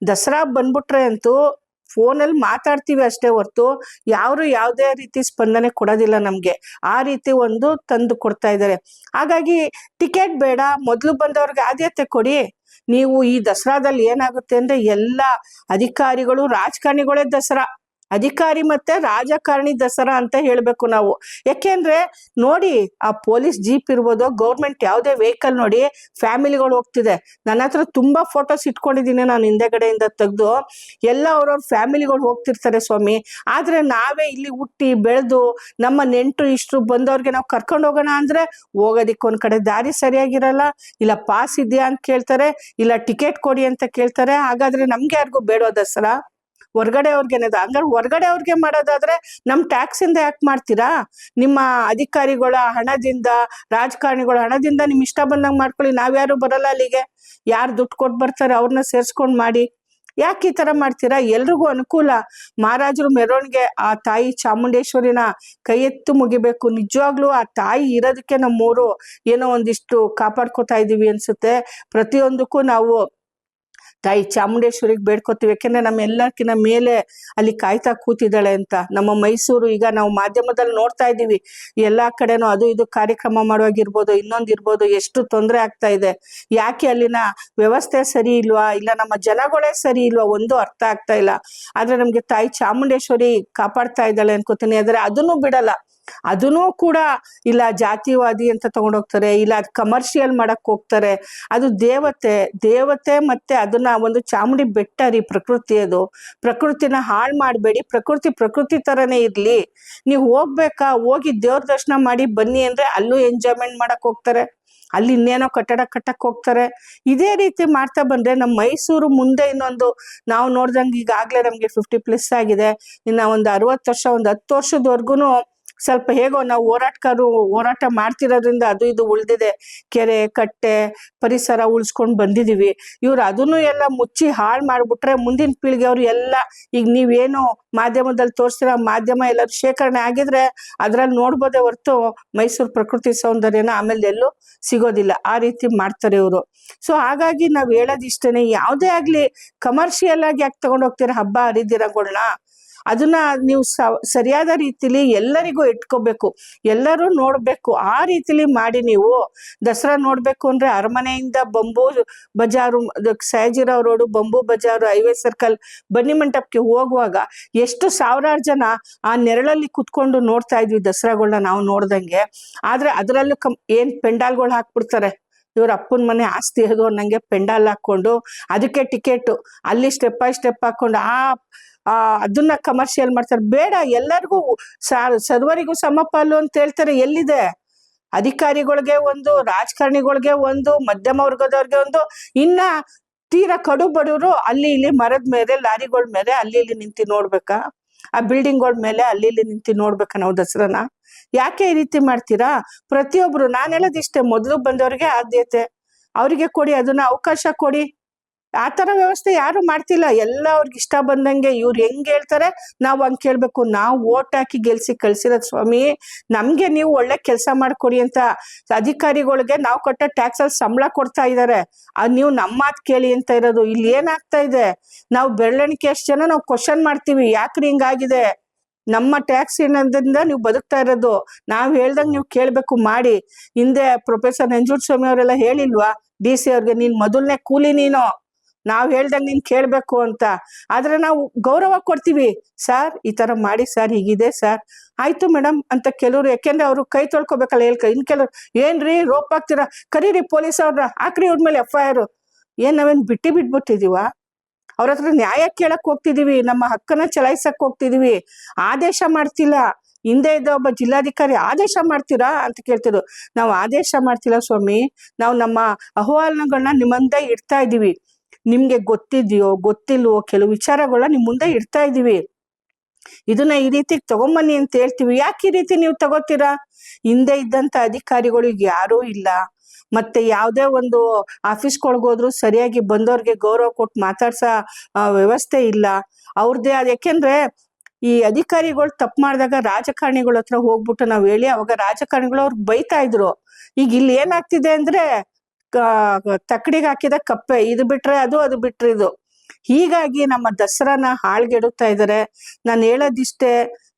ದಸರಾ ಬಂದ್ಬಿಟ್ರೆ ಅಂತೂ ಫೋನಲ್ಲಿ ಮಾತಾಡ್ತೀವಿ ಅಷ್ಟೇ ಹೊರತು ಯಾರು ಯಾವುದೇ ರೀತಿ ಸ್ಪಂದನೆ ಕೊಡೋದಿಲ್ಲ ನಮ್ಗೆ. ಆ ರೀತಿ ಒಂದು ತಂದು ಕೊಡ್ತಾ ಇದ್ದಾರೆ. ಹಾಗಾಗಿ ಟಿಕೆಟ್ ಬೇಡ, ಮೊದಲು ಬಂದವ್ರಿಗೆ ಆದ್ಯತೆ ಕೊಡಿ. ನೀವು ಈ ದಸರಾದಲ್ಲಿ ಏನಾಗುತ್ತೆ ಅಂದ್ರೆ ಎಲ್ಲ ಅಧಿಕಾರಿಗಳು, ರಾಜಕಾರಣಿಗಳೇ ದಸರಾ. ಅಧಿಕಾರಿ ಮತ್ತೆ ರಾಜಕಾರಣಿ ದಸರಾ ಅಂತ ಹೇಳ್ಬೇಕು ನಾವು. ಯಾಕೆಂದ್ರೆ ನೋಡಿ, ಆ ಪೊಲೀಸ್ ಜೀಪ್ ಇರ್ಬೋದು, ಗೌರ್ಮೆಂಟ್ ಯಾವುದೇ ವೆಹಿಕಲ್ ನೋಡಿ ಫ್ಯಾಮಿಲಿಗಳು ಹೋಗ್ತಿದೆ. ನನ್ನ ಹತ್ರ ತುಂಬಾ ಫೋಟೋಸ್ ಇಟ್ಕೊಂಡಿದ್ದೀನಿ ನಾನು ಹಿಂದೆಗಡೆಯಿಂದ ತೆಗೆದು. ಎಲ್ಲ ಅವ್ರವ್ರ ಫ್ಯಾಮಿಲಿಗಳು ಹೋಗ್ತಿರ್ತಾರೆ ಸ್ವಾಮಿ. ಆದ್ರೆ ನಾವೇ ಇಲ್ಲಿ ಹುಟ್ಟಿ ಬೆಳೆದು ನಮ್ಮ ನೆಂಟರು ಇಷ್ಟು ಬಂದವ್ರಿಗೆ ನಾವು ಕರ್ಕೊಂಡು ಹೋಗೋಣ ಅಂದ್ರೆ ಹೋಗೋದಿಕ್ಕೆ ಒಂದ್ ಕಡೆ ದಾರಿ ಸರಿಯಾಗಿರಲ್ಲ. ಇಲ್ಲ ಪಾಸ್ ಇದೆಯಾ ಅಂತ ಕೇಳ್ತಾರೆ, ಇಲ್ಲ ಟಿಕೆಟ್ ಕೊಡಿ ಅಂತ ಕೇಳ್ತಾರೆ. ಹಾಗಾದ್ರೆ ನಮ್ಗೆ ಯಾರಿಗೂ ಬೇಡೋ ದಸರಾ? ಹೊರ್ಗಡೆ ಅವ್ರಿಗೆ ಹಂಗಾರೆ ಹೊರ್ಗಡೆ ಅವ್ರಿಗೆ ಮಾಡೋದಾದ್ರೆ ನಮ್ ಟ್ಯಾಕ್ಸ್ ಇಂದ ಯಾಕೆ ಮಾಡ್ತೀರಾ? ನಿಮ್ಮ ಅಧಿಕಾರಿಗಳ ಹಣದಿಂದ, ರಾಜಕಾರಣಿಗಳ ಹಣದಿಂದ ನಿಮ್ ಇಷ್ಟ ಬಂದಂಗ್ ಮಾಡ್ಕೊಳ್ಳಿ. ನಾವ್ಯಾರು ಬರಲ್ಲ ಅಲ್ಲಿಗೆ. ಯಾರು ದುಡ್ಡು ಕೊಟ್ಟು ಬರ್ತಾರೆ ಅವ್ರನ್ನ ಸೇರ್ಸ್ಕೊಂಡ್ ಮಾಡಿ. ಯಾಕೆ ಈ ತರ ಮಾಡ್ತೀರಾ? ಎಲ್ರಿಗೂ ಅನುಕೂಲ. ಮಹಾರಾಜರು ಮೆರವಣಿಗೆ, ಆ ತಾಯಿ ಚಾಮುಂಡೇಶ್ವರಿನ ಕೈ ಎತ್ತು ಮುಗಿಬೇಕು. ನಿಜವಾಗ್ಲೂ ಆ ತಾಯಿ ಇರೋದಕ್ಕೆ ನಮ್ಮೂರು ಏನೋ ಒಂದಿಷ್ಟು ಕಾಪಾಡ್ಕೊತಾ ಇದೀವಿ ಅನ್ಸುತ್ತೆ. ಪ್ರತಿಯೊಂದಕ್ಕೂ ನಾವು ತಾಯಿ ಚಾಮುಂಡೇಶ್ವರಿಗೆ ಬೇಡ್ಕೊತೀವಿ. ಯಾಕೆಂದ್ರೆ ನಮ್ಮ ಎಲ್ಲಕ್ಕಿಂತ ಮೇಲೆ ಅಲ್ಲಿ ಕಾಯ್ತಾ ಕೂತಿದ್ದಾಳೆ ಅಂತ. ನಮ್ಮ ಮೈಸೂರು ಈಗ ನಾವು ಮಾಧ್ಯಮದಲ್ಲಿ ನೋಡ್ತಾ ಇದ್ದೀವಿ. ಎಲ್ಲಾ ಕಡೆನೂ ಅದು ಇದು ಕಾರ್ಯಕ್ರಮ ಮಾಡುವಾಗಿರ್ಬೋದು, ಇನ್ನೊಂದಿರ್ಬೋದು, ಎಷ್ಟು ತೊಂದರೆ ಆಗ್ತಾ ಇದೆ. ಯಾಕೆ ಅಲ್ಲಿನ ವ್ಯವಸ್ಥೆ ಸರಿ ಇಲ್ವಾ? ಇಲ್ಲ ನಮ್ಮ ಜನಗಳೇ ಸರಿ ಇಲ್ವಾ? ಒಂದು ಅರ್ಥ ಆಗ್ತಾ ಇಲ್ಲ. ಆದ್ರೆ ನಮ್ಗೆ ತಾಯಿ ಚಾಮುಂಡೇಶ್ವರಿ ಕಾಪಾಡ್ತಾ ಇದ್ದಾಳೆ ಅನ್ಕೋತೀನಿ. ಆದ್ರೆ ಅದನ್ನು ಬಿಡಲ್ಲ. ಅದನ್ನೂ ಕೂಡ ಇಲ್ಲ ಜಾತಿವಾದಿ ಅಂತ ತಗೊಂಡೋಗ್ತಾರೆ, ಇಲ್ಲ ಅದು ಕಮರ್ಷಿಯಲ್ ಮಾಡಕ್ ಹೋಗ್ತಾರೆ. ಅದು ದೇವತೆ ದೇವತೆ ಮತ್ತೆ ಅದನ್ನ ಒಂದು ಚಾಮುಂಡಿ ಬೆಟ್ಟ ರೀ ಪ್ರಕೃತಿ ಅದು. ಪ್ರಕೃತಿನ ಹಾಳು ಮಾಡಬೇಡಿ. ಪ್ರಕೃತಿ ಪ್ರಕೃತಿ ತರನೇ ಇರ್ಲಿ. ನೀವು ಹೋಗ್ಬೇಕಾ? ಹೋಗಿ ದೇವ್ರ ದರ್ಶನ ಮಾಡಿ ಬನ್ನಿ ಅಂದ್ರೆ ಅಲ್ಲೂ ಎಂಜಾಯ್ಮೆಂಟ್ ಮಾಡಕ್ ಹೋಗ್ತಾರೆ. ಅಲ್ಲಿ ಇನ್ನೇನೋ ಕಟ್ಟಡ ಕಟ್ಟಕ್ ಹೋಗ್ತಾರೆ. ಇದೇ ರೀತಿ ಮಾಡ್ತಾ ಬಂದ್ರೆ ನಮ್ಮ ಮೈಸೂರು ಮುಂದೆ ಇನ್ನೊಂದು ನಾವು ನೋಡ್ದಂಗೆ ಈಗಾಗ್ಲೇ ನಮ್ಗೆ ಫಿಫ್ಟಿ ಪ್ಲಸ್ ಆಗಿದೆ. ಇನ್ನ ಒಂದು ಅರವತ್ತು ವರ್ಷ, ಒಂದು ಹತ್ತು ವರ್ಷದವರೆಗೂ ಸ್ವಲ್ಪ ಹೇಗೋ ನಾವು ಹೋರಾಟಕಾರರು ಹೋರಾಟ ಮಾಡ್ತಿರೋದ್ರಿಂದ ಅದು ಇದು ಉಳಿದಿದೆ. ಕೆರೆ, ಕಟ್ಟೆ, ಪರಿಸರ ಉಳಿಸ್ಕೊಂಡು ಬಂದಿದೀವಿ. ಇವ್ರು ಅದನ್ನು ಎಲ್ಲ ಮುಚ್ಚಿ ಹಾಳು ಮಾಡ್ಬಿಟ್ರೆ ಮುಂದಿನ ಪೀಳಿಗೆ ಅವ್ರು ಎಲ್ಲ ಈಗ ನೀವೇನು ಮಾಧ್ಯಮದಲ್ಲಿ ತೋರಿಸ್ತಿರೋ, ಮಾಧ್ಯಮ ಎಲ್ಲರೂ ಶೇಖರಣೆ ಆಗಿದ್ರೆ ಅದರಲ್ಲಿ ನೋಡ್ಬೋದೇ ಹೊರ್ತು ಮೈಸೂರು ಪ್ರಕೃತಿ ಸೌಂದರ್ಯನ ಆಮೇಲೆ ಎಲ್ಲೂ ಸಿಗೋದಿಲ್ಲ. ಆ ರೀತಿ ಮಾಡ್ತಾರೆ ಇವರು. ಸೊ ಹಾಗಾಗಿ ನಾವ್ ಹೇಳೋದಿಷ್ಟೇನೆ ಯಾವುದೇ ಆಗ್ಲಿ ಕಮರ್ಷಿಯಲ್ ಆಗಿ ಯಾಕೆ ತಗೊಂಡ್ ಹೋಗ್ತೀರಾ? ಹಬ್ಬ ಹರಿದಿನಗಳನ್ನ ಅದನ್ನ ನೀವು ಸರಿಯಾದ ರೀತಿಲಿ ಎಲ್ಲರಿಗೂ ಇಟ್ಕೋಬೇಕು. ಎಲ್ಲರೂ ನೋಡ್ಬೇಕು. ಆ ರೀತಿಲಿ ಮಾಡಿ ನೀವು ದಸರಾ ನೋಡ್ಬೇಕು ಅಂದ್ರೆ ಅರಮನೆಯಿಂದ Bamboo Bazaar Sayajirao road, Bamboo Bazaar, highway circle ಬನ್ನಿ ಮಂಟಪಕ್ಕೆ ಹೋಗುವಾಗ ಎಷ್ಟು ಸಾವಿರಾರು ಜನ ಆ ನೆರಳಲ್ಲಿ ಕುತ್ಕೊಂಡು ನೋಡ್ತಾ ಇದ್ವಿ ದಸರಾಗಳನ್ನ ನಾವು ನೋಡ್ದಂಗೆ. ಆದ್ರೆ ಅದರಲ್ಲೂ ಕಮ್, ಏನ್ ಪೆಂಡಾಲ್ಗಳು ಹಾಕ್ಬಿಡ್ತಾರೆ. ಇವ್ರ ಅಪ್ಪನ ಮನೆ ಆಸ್ತಿ ಅದು ಅನ್ನಂಗೆ ಪೆಂಡಾಲ್ ಹಾಕೊಂಡು ಅದಕ್ಕೆ ಟಿಕೆಟ್ ಅಲ್ಲಿ ಸ್ಟೆಪ್ ಬೈ ಸ್ಟೆಪ್ ಹಾಕೊಂಡು ಆ ಅದನ್ನ ಕಮರ್ಷಿಯಲ್ ಮಾಡ್ತಾರೆ. ಬೇಡ, ಎಲ್ಲರಿಗೂ ಸರ್ವರಿಗೂ ಸಮಪಾಲು ಅಂತ ಹೇಳ್ತಾರೆ, ಎಲ್ಲಿದೆ? ಅಧಿಕಾರಿಗಳಿಗೆ ಒಂದು, ರಾಜಕಾರಣಿಗಳಿಗೆ ಒಂದು, ಮಧ್ಯಮ ವರ್ಗದವ್ರಿಗೆ ಒಂದು. ಇನ್ನ ತೀರಾ ಕಡು ಬಡವರು ಅಲ್ಲಿ ಇಲ್ಲಿ ಮರದ ಮೇಲೆ, ಲಾರಿಗಳ ಮೇಲೆ ಅಲ್ಲಿ ಇಲ್ಲಿ ನಿಂತು ನೋಡ್ಬೇಕಾ? ಆ ಬಿಲ್ಡಿಂಗ್ಗಳ ಮೇಲೆ ಅಲ್ಲಿ ಇಲ್ಲಿ ನಿಂತು ನೋಡ್ಬೇಕು ನಾವು ದಸರಾನ. ಯಾಕೆ ಈ ರೀತಿ ಮಾಡ್ತೀರಾ? ಪ್ರತಿಯೊಬ್ರು, ನಾನು ಹೇಳೋದಿಷ್ಟೇ, ಮೊದಲು ಬಂದವ್ರಿಗೆ ಆದ್ಯತೆ. ಅವರಿಗೆ ಕೊಡಿ, ಅದನ್ನ ಅವಕಾಶ ಕೊಡಿ. ಆ ತರ ವ್ಯವಸ್ಥೆ ಯಾರು ಮಾಡ್ತಿಲ್ಲ. ಎಲ್ಲ ಅವ್ರಿಗೆ ಇಷ್ಟ ಬಂದಂಗೆ ಇವ್ರು ಹೆಂಗ್ ಹೇಳ್ತಾರೆ ನಾವು ಹಂಗ್ ಕೇಳ್ಬೇಕು. ನಾವು ಓಟ್ ಹಾಕಿ ಗೆಲ್ಸಿ ಕಳ್ಸಿರೋದು ಸ್ವಾಮಿ, ನಮ್ಗೆ ನೀವು ಒಳ್ಳೆ ಕೆಲಸ ಮಾಡ್ಕೊಡಿ ಅಂತ ಅಧಿಕಾರಿಗಳಿಗೆ ನಾವು ಕೊಟ್ಟ ಟ್ಯಾಕ್ಸಲ್ಲಿ ಸಂಬಳ ಕೊಡ್ತಾ ಇದ್ದಾರೆ ಅದು ನೀವು ನಮ್ಮ ಮಾತು ಕೇಳಿ ಅಂತ ಇರೋದು. ಇಲ್ಲಿ ಏನಾಗ್ತಾ ಇದೆ? ನಾವು ಬೆರಳೆಣಿಕೆ ಅಷ್ಟು ಜನ ನಾವು ಕ್ವಶನ್ ಮಾಡ್ತೀವಿ. ಯಾಕ್ರಿ ಹಿಂಗಾಗಿದೆ ನಮ್ಮ ಟ್ಯಾಕ್ಸ್ ಏನದಿಂದ ನೀವು ಬದುಕ್ತಾ ಇರೋದು? ನಾವ್ ಹೇಳ್ದಂಗ್ ನೀವು ಕೇಳ್ಬೇಕು, ಮಾಡಿ. ಹಿಂದೆ ಪ್ರೊಫೆಸರ್ ನಂಜುಂಡ ಸ್ವಾಮಿ ಅವರೆಲ್ಲ ಹೇಳಿಲ್ವಾ, ಡಿ ಸಿ ಅವ್ರಿಗೆ, ನೀನ್ ಮೊದಲನೇ ಕೂಲಿ ನೀನು. ನಾವ್ ಹೇಳ್ದಂಗೆ ನೀನ್ ಕೇಳ್ಬೇಕು ಅಂತ. ಆದ್ರೆ ನಾವು ಗೌರವ ಕೊಡ್ತೀವಿ. ಸರ್, ಈ ತರ ಮಾಡಿ ಸರ್, ಹೀಗಿದೆ ಸರ್. ಆಯ್ತು ಮೇಡಮ್ ಅಂತ ಕೆಲವ್ರು, ಯಾಕೆಂದ್ರೆ ಅವ್ರು ಕೈ ತೊಳ್ಕೊಬೇಕಲ್ಲ ಹೇಳ್ಕ, ಇನ್ ಕೆಲವ್ರು ಏನ್ರಿ ರೋಪ್ ಹಾಕ್ತೀರಾ? ಕರೀರಿ ಪೊಲೀಸ್ ಅವ್ರನ್ನ ಹಾಕ್ರಿ ಅವ್ರ ಮೇಲೆ ಎಫ್ ಐ ಆರ್ ಏನ್ ನಾವೇನ್ ಬಿಟ್ಟಿ ಬಿಟ್ಬಿಟ್ಟಿದೀವ? ಅವ್ರ ಹತ್ರ ನ್ಯಾಯ ಕೇಳಕ್ ಹೋಗ್ತಿದೀವಿ. ನಮ್ಮ ಹಕ್ಕನ್ನ ಚಲಾಯಿಸಕ್ ಹೋಗ್ತಿದೀವಿ. ಆದೇಶ ಮಾಡ್ತಿಲ್ಲ. ಹಿಂದೆ ಇದ್ದ ಒಬ್ಬ ಜಿಲ್ಲಾಧಿಕಾರಿ ಆದೇಶ ಮಾಡ್ತೀರಾ ಅಂತ ಕೇಳ್ತಿದ್ರು. ನಾವು ಆದೇಶ ಮಾಡ್ತಿಲ್ಲ ಸ್ವಾಮಿ. ನಾವು ನಮ್ಮ ಅಹವಾಲುಗಳನ್ನ ನಿಮ್ಮಂದ ಮುಂದೆ ಇಡ್ತಾ ಇದೀವಿ. ನಿಮ್ಗೆ ಗೊತ್ತಿದೆಯೋ, ಗೊತ್ತಿಲ್ವೋ ಕೆಲವು ವಿಚಾರಗಳನ್ನ ನಿಮ್ ಮುಂದೆ ಇಡ್ತಾ ಇದೀವಿ. ಇದನ್ನ ಈ ರೀತಿ ತಗೊಂಬನ್ನಿ ಅಂತ ಹೇಳ್ತೀವಿ. ಯಾಕೆ ಈ ರೀತಿ ನೀವು ತಗೋತೀರಾ? ಹಿಂದೆ ಇದ್ದಂತ ಅಧಿಕಾರಿಗಳು ಯಾರು ಇಲ್ಲ. ಮತ್ತೆ ಯಾವುದೇ ಒಂದು ಆಫೀಸ್ಗಳಿಗೋದ್ರು ಸರಿಯಾಗಿ ಬಂದವ್ರಿಗೆ ಗೌರವ ಕೊಟ್ಟು ಮಾತಾಡ್ಸ ವ್ಯವಸ್ಥೆ ಇಲ್ಲ. ಅವ್ರದ್ದೇ ಆದ ಯಾಕೆಂದ್ರೆ ಈ ಅಧಿಕಾರಿಗಳು ತಪ್ಪು ಮಾಡಿದಾಗ ರಾಜಕಾರಣಿಗಳ ಹತ್ರ ಹೋಗ್ಬಿಟ್ಟು ನಾವ್ ಹೇಳಿ ಅವಾಗ ರಾಜಕಾರಣಿಗಳು ಅವ್ರಿಗೆ ಬೈತಾ ಇದ್ರು. ಈಗ ಇಲ್ಲಿ ಏನಾಗ್ತಿದೆ ಅಂದ್ರೆ ತಕ್ಕಡಿಗೆ ಹಾಕಿದ ಕಪ್ಪೆ, ಇದು ಬಿಟ್ರೆ ಅದು ಅದು ಬಿಟ್ರೆ ಇದು. ಹೀಗಾಗಿ ನಮ್ಮ ದಸರಾನ ಹಾಳ್ಗೆಡುತ್ತಾ ಇದಾರೆ. ನಾನು ಹೇಳೋದಿಷ್ಟೇ,